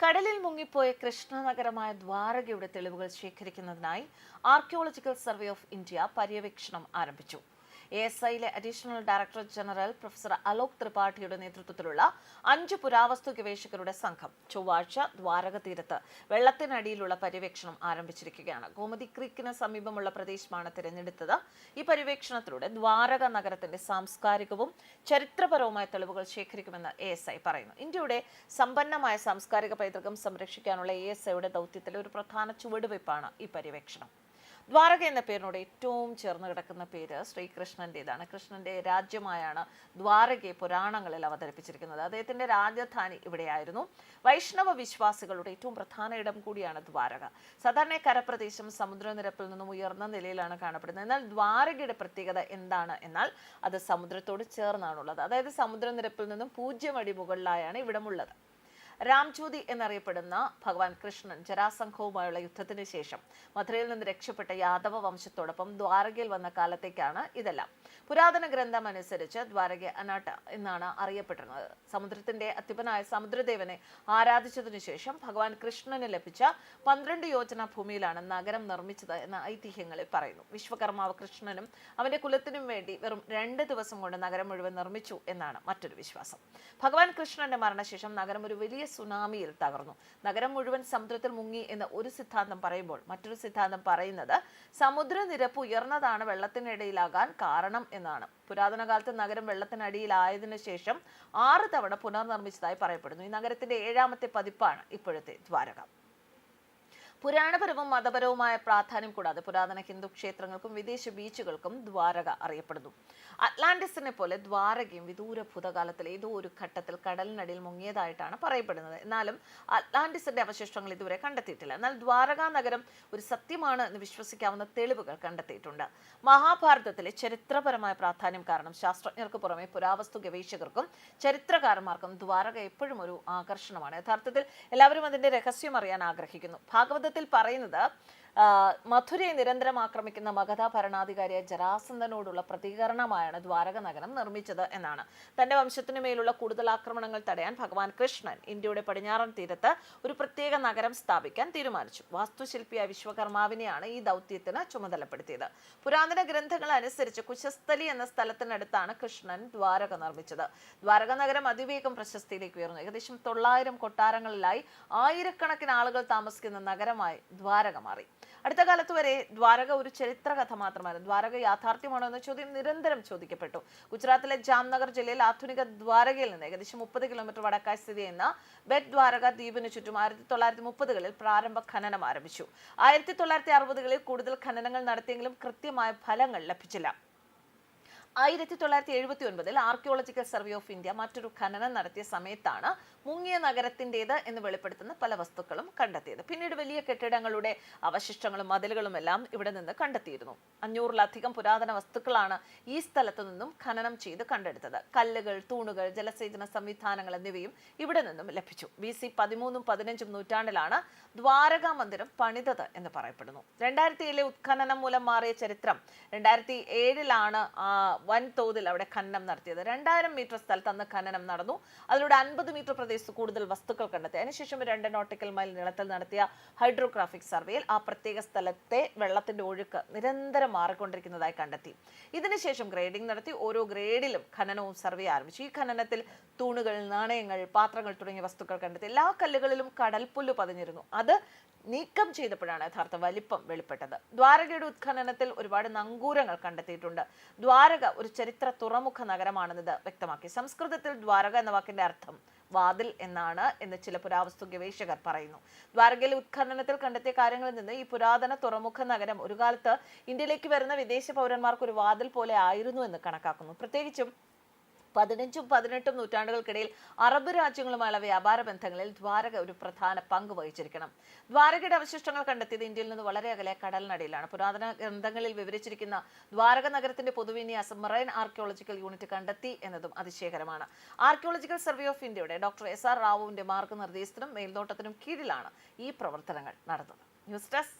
കടലിൽ മുങ്ങിപ്പോയ കൃഷ്ണനഗരമായ ദ്വാരകയുടെ തെളിവുകൾ ശേഖരിക്കുന്നതിനായി ആർക്കിയോളജിക്കൽ സർവേ ഓഫ് ഇന്ത്യ പര്യവേക്ഷണം ആരംഭിച്ചു. A S ഐയിലെ additional director general professor Alok ത്രിപാഠിയുടെ നേതൃത്വത്തിലുള്ള അഞ്ച് പുരാവസ്തു ഗവേഷകരുടെ സംഘം ചൊവ്വാഴ്ച ദ്വാരക തീരത്ത് വെള്ളത്തിനടിയിലുള്ള പര്യവേക്ഷണം ആരംഭിച്ചിരിക്കുകയാണ്. ഗോമതി ക്രീക്കിന് സമീപമുള്ള പ്രദേശമാണ് തിരഞ്ഞെടുത്തത്. ഈ പര്യവേക്ഷണത്തിലൂടെ ദ്വാരക നഗരത്തിന്റെ സാംസ്കാരികവും ചരിത്രപരവുമായ തെളിവുകൾ ശേഖരിക്കുമെന്ന് എ എസ് ഐ പറയുന്നു. ഇന്ത്യയുടെ സമ്പന്നമായ സാംസ്കാരിക പൈതൃകം സംരക്ഷിക്കാനുള്ള എ എസ് ഐയുടെ ദൗത്യത്തിലെ ഒരു പ്രധാന ചുവടുവയ്പ്പാണ് ഈ പര്യവേക്ഷണം. ദ്വാരക എന്ന പേരിനോട് ഏറ്റവും ചേർന്ന് കിടക്കുന്ന പേര് ശ്രീകൃഷ്ണന്റെതാണ്. കൃഷ്ണന്റെ രാജ്യമായാണ് ദ്വാരകയെ പുരാണങ്ങളിൽ അവതരിപ്പിച്ചിരിക്കുന്നത്. അദ്ദേഹത്തിന്റെ രാജധാനി ഇവിടെയായിരുന്നു. വൈഷ്ണവ വിശ്വാസികളുടെ ഏറ്റവും പ്രധാന ഇടം കൂടിയാണ് ദ്വാരക. സാധാരണ കരപ്രദേശം സമുദ്രനിരപ്പിൽ നിന്നും ഉയർന്ന നിലയിലാണ് കാണപ്പെടുന്നത്. എന്നാൽ ദ്വാരകയുടെ പ്രത്യേകത എന്താണ്? എന്നാൽ അത് സമുദ്രത്തോട് ചേർന്നാണുള്ളത്. അതായത് സമുദ്രനിരപ്പിൽ നിന്നും പൂജ്യം അടി മുകളിലായാണ് ഇവിടമുള്ളത്. രാംജ്യോതി എന്നറിയപ്പെടുന്ന ഭഗവാൻ കൃഷ്ണൻ ജരാസംഘവുമായുള്ള യുദ്ധത്തിന് ശേഷം മധുരയിൽ നിന്ന് രക്ഷപ്പെട്ട യാദവ വംശത്തോടൊപ്പം ദ്വാരകയിൽ വന്ന കാലത്തേക്കാണ് ഇതെല്ലാം. പുരാതന ഗ്രന്ഥം അനുസരിച്ച് ദ്വാരക അനാട്ട എന്നാണ് അറിയപ്പെട്ടിരുന്നത്. സമുദ്രത്തിന്റെ അത്യുപനായ സമുദ്രദേവനെ ആരാധിച്ചതിനു ശേഷം ഭഗവാൻ കൃഷ്ണന് ലഭിച്ച പന്ത്രണ്ട് യോജന ഭൂമിയിലാണ് നഗരം നിർമ്മിച്ചത് എന്ന ഐതിഹ്യങ്ങളിൽ പറയുന്നു. വിശ്വകർമാവ് കൃഷ്ണനും അവന്റെ കുലത്തിനും വേണ്ടി വെറും രണ്ട് ദിവസം കൊണ്ട് നഗരം മുഴുവൻ നിർമ്മിച്ചു എന്നാണ് മറ്റൊരു വിശ്വാസം. ഭഗവാൻ കൃഷ്ണന്റെ മരണശേഷം നഗരം ഒരു വലിയ സുനാമിയിൽ തകർന്നു. നഗരം മുഴുവൻ സമുദ്രത്തിൽ മുങ്ങി എന്ന ഒരു സിദ്ധാന്തം പറയുമ്പോൾ മറ്റൊരു സിദ്ധാന്തം പറയുന്നത് സമുദ്രനിരപ്പ് ഉയർന്നതാണ് വെള്ളത്തിനിടയിലാകാൻ കാരണം എന്നാണ്. പുരാതന കാലത്ത് നഗരം വെള്ളത്തിനടിയിലായതിനു ശേഷം ആറ് തവണ പുനർനിർമ്മിച്ചതായി പറയപ്പെടുന്നു. ഈ നഗരത്തിന്റെ ഏഴാമത്തെ പതിപ്പാണ് ഇപ്പോഴത്തെ ദ്വാരക. പുരാണപരവും മതപരവുമായ പ്രാധാന്യം കൂടാതെ പുരാതന ഹിന്ദു ക്ഷേത്രങ്ങൾക്കും വിദേശ ബീച്ചുകൾക്കും ദ്വാരക അറിയപ്പെടുന്നു. അറ്റ്ലാന്റിസിനെ പോലെ ദ്വാരകയും വിദൂര ഭൂതകാലത്തിൽ ഏതോ ഒരു ഘട്ടത്തിൽ കടലിനടിയിൽ മുങ്ങിയതായിട്ടാണ് പറയപ്പെടുന്നത്. എന്നാലും അറ്റ്ലാന്റിസിന്റെ അവശിഷ്ടങ്ങൾ ഇതുവരെ കണ്ടെത്തിയിട്ടില്ല. എന്നാൽ ദ്വാരക നഗരം ഒരു സത്യമാണ് എന്ന് വിശ്വസിക്കാവുന്ന തെളിവുകൾ കണ്ടെത്തിയിട്ടുണ്ട്. മഹാഭാരതത്തിലെ ചരിത്രപരമായ പ്രാധാന്യം കാരണം ശാസ്ത്രജ്ഞർക്ക് പുറമെ പുരാവസ്തു ഗവേഷകർക്കും ചരിത്രകാരന്മാർക്കും ദ്വാരക എപ്പോഴും ഒരു ആകർഷണമാണ്. യഥാർത്ഥത്തിൽ എല്ലാവരും അതിന്റെ രഹസ്യം അറിയാൻ ആഗ്രഹിക്കുന്നു. ഭാഗവതത്തിൽ പറയുന്നത് ആ, മഥുരയെ നിരന്തരം ആക്രമിക്കുന്ന മഗധ ഭരണാധികാരിയായ ജരാസന്ധനോടുള്ള പ്രതികരണമായാണ് ദ്വാരക നഗരം നിർമ്മിച്ചത് എന്നാണ്. തന്റെ വംശത്തിനു മേലുള്ള കൂടുതൽ ആക്രമണങ്ങൾ തടയാൻ ഭഗവാൻ കൃഷ്ണൻ ഇന്ത്യയുടെ പടിഞ്ഞാറൻ തീരത്ത് ഒരു പ്രത്യേക നഗരം സ്ഥാപിക്കാൻ തീരുമാനിച്ചു. വാസ്തുശില്പിയായ വിശ്വകർമാവിനെയാണ് ഈ ദൗത്യത്തിന് ചുമതലപ്പെടുത്തിയത്. പുരാതന ഗ്രന്ഥങ്ങൾ അനുസരിച്ച് കുശസ്ഥലി എന്ന സ്ഥലത്തിനടുത്താണ് കൃഷ്ണൻ ദ്വാരക നിർമ്മിച്ചത്. ദ്വാരക നഗരം അതിവേഗം പ്രശസ്തിയിലേക്ക് ഉയർന്നു. ഏകദേശം തൊള്ളായിരം കൊട്ടാരങ്ങളിലായി ആയിരക്കണക്കിന് ആളുകൾ താമസിക്കുന്ന നഗരമായി ദ്വാരക മാറി. അടുത്ത കാലത്ത് വരെ ദ്വാരക ഒരു ചരിത്ര കഥ മാത്രമായിരുന്നു. ദ്വാരക യാഥാർത്ഥ്യമാണോ എന്ന ചോദ്യം നിരന്തരം ചോദിക്കപ്പെട്ടു. ഗുജറാത്തിലെ ജാംനഗർ ജില്ലയിൽ ആധുനിക ദ്വാരകയിൽ നിന്ന് ഏകദേശം മുപ്പത് കിലോമീറ്റർ വടക്കായി സ്ഥിതി ചെയ്യുന്ന ബെറ്റ് ദ്വാരക ദ്വീപിന് ചുറ്റും ആയിരത്തി തൊള്ളായിരത്തി മുപ്പതുകളിൽ പ്രാരംഭ ഖനനം ആരംഭിച്ചു. ആയിരത്തി തൊള്ളായിരത്തി അറുപതുകളിൽ കൂടുതൽ ഖനനങ്ങൾ നടത്തിയെങ്കിലും കൃത്യമായ ഫലങ്ങൾ ലഭിച്ചില്ല. ആയിരത്തി തൊള്ളായിരത്തി എഴുപത്തി ഒൻപതിൽ ആർക്കിയോളജിക്കൽ സർവേ ഓഫ് ഇന്ത്യ മറ്റൊരു ഖനനം നടത്തിയ സമയത്താണ് മുങ്ങിയ നഗരത്തിന്റെത് എന്ന് വെളിപ്പെടുത്തുന്ന പല വസ്തുക്കളും കണ്ടെത്തിയത്. പിന്നീട് വലിയ കെട്ടിടങ്ങളുടെ അവശിഷ്ടങ്ങളും മതിലുകളും എല്ലാം ഇവിടെ നിന്ന് കണ്ടെത്തിയിരുന്നു. അഞ്ഞൂറിലധികം പുരാതന വസ്തുക്കളാണ് ഈ സ്ഥലത്തു നിന്നും ഖനനം ചെയ്ത് കണ്ടെടുത്തത്. കല്ലുകൾ തൂണുകൾ ജലസേചന സംവിധാനങ്ങൾ എന്നിവയും ഇവിടെ നിന്നും ലഭിച്ചു. ബി സി പതിമൂന്നും പതിനഞ്ചും നൂറ്റാണ്ടിലാണ് ദ്വാരക മന്ദിരം പണിതത് എന്ന് പറയപ്പെടുന്നു. രണ്ടായിരത്തി ഏഴിലെ ഉത്ഖനനം മൂലം മാറിയ ചരിത്രം രണ്ടായിരത്തി ഏഴിലാണ് വൻതോതിൽ അവിടെ ഖനനം നടത്തിയത്. രണ്ടായിരം മീറ്റർ സ്ഥലത്ത് അന്ന് ഖനനം നടന്നു. അതിലൂടെ അൻപത് മീറ്റർ പ്രദേശത്ത് കൂടുതൽ വസ്തുക്കൾ കണ്ടെത്തി. അതിനുശേഷം രണ്ട് നോട്ടിക്കൽ മൈൽ നീളത്തിൽ നടത്തിയ ഹൈഡ്രോഗ്രാഫിക് സർവേയിൽ ആ പ്രത്യേക സ്ഥലത്തെ വെള്ളത്തിന്റെ ഒഴുക്ക് നിരന്തരം മാറിക്കൊണ്ടിരിക്കുന്നതായി കണ്ടെത്തി. ഇതിനുശേഷം ഗ്രേഡിംഗ് നടത്തി. ഓരോ ഗ്രേഡിലും ഖനനവും സർവേ ആരംഭിച്ചു. ഈ ഖനനത്തിൽ തൂണുകൾ നാണയങ്ങൾ പാത്രങ്ങൾ തുടങ്ങിയ വസ്തുക്കൾ കണ്ടെത്തി. എല്ലാ കല്ലുകളിലും കടൽപ്പുല്ല് പതിഞ്ഞിരുന്നു. അത് നീക്കം ചെയ്തപ്പോഴാണ് യഥാർത്ഥ വലിപ്പം വെളിപ്പെട്ടത്. ദ്വാരകയുടെ ഉത്ഖനനത്തിൽ ഒരുപാട് നങ്കൂരങ്ങൾ കണ്ടെത്തിയിട്ടുണ്ട്. ദ്വാരക ഒരു ചരിത്ര തുറമുഖ നഗരമാണെന്നത് വ്യക്തമാക്കി. സംസ്കൃതത്തിൽ ദ്വാരക എന്ന വാക്കിന്റെ അർത്ഥം വാതിൽ എന്നാണ് എന്ന് ചില പുരാവസ്തു ഗവേഷകർ പറയുന്നു. ദ്വാരകയിലെ ഉത്ഖനനത്തിൽ കണ്ടെത്തിയ കാര്യങ്ങളിൽ നിന്ന് ഈ പുരാതന തുറമുഖ നഗരം ഒരു കാലത്ത് ഇന്ത്യയിലേക്ക് വരുന്ന വിദേശ പൗരന്മാർക്ക് ഒരു വാതിൽ പോലെ ആയിരുന്നു എന്ന് കണക്കാക്കുന്നു. പ്രത്യേകിച്ചും പതിനഞ്ചും പതിനെട്ടും നൂറ്റാണ്ടുകൾക്കിടയിൽ അറബ് രാജ്യങ്ങളുമായുള്ള വ്യാപാര ബന്ധങ്ങളിൽ ദ്വാരക ഒരു പ്രധാന പങ്ക് വഹിച്ചിരിക്കണം. ദ്വാരകയുടെ അവശിഷ്ടങ്ങൾ കണ്ടെത്തിയത് ഇന്ത്യയിൽ നിന്ന് വളരെ അകലെ കടലിനടിയിലാണ്. പുരാതന ഗ്രന്ഥങ്ങളിൽ വിവരിച്ചിരിക്കുന്ന ദ്വാരക നഗരത്തിന്റെ പൊതുവിന്യാസം മറൈൻ ആർക്കിയോളജിക്കൽ യൂണിറ്റ് കണ്ടെത്തി എന്നതും അതിശയകരമാണ്. ആർക്കിയോളജിക്കൽ സർവേ ഓഫ് ഇന്ത്യയുടെ ഡോക്ടർ എസ് ആർ റാവുവിന്റെ മാർഗനിർദ്ദേശത്തിനും മേൽനോട്ടത്തിനും കീഴിലാണ് ഈ പ്രവർത്തനങ്ങൾ നടന്നത്. News desk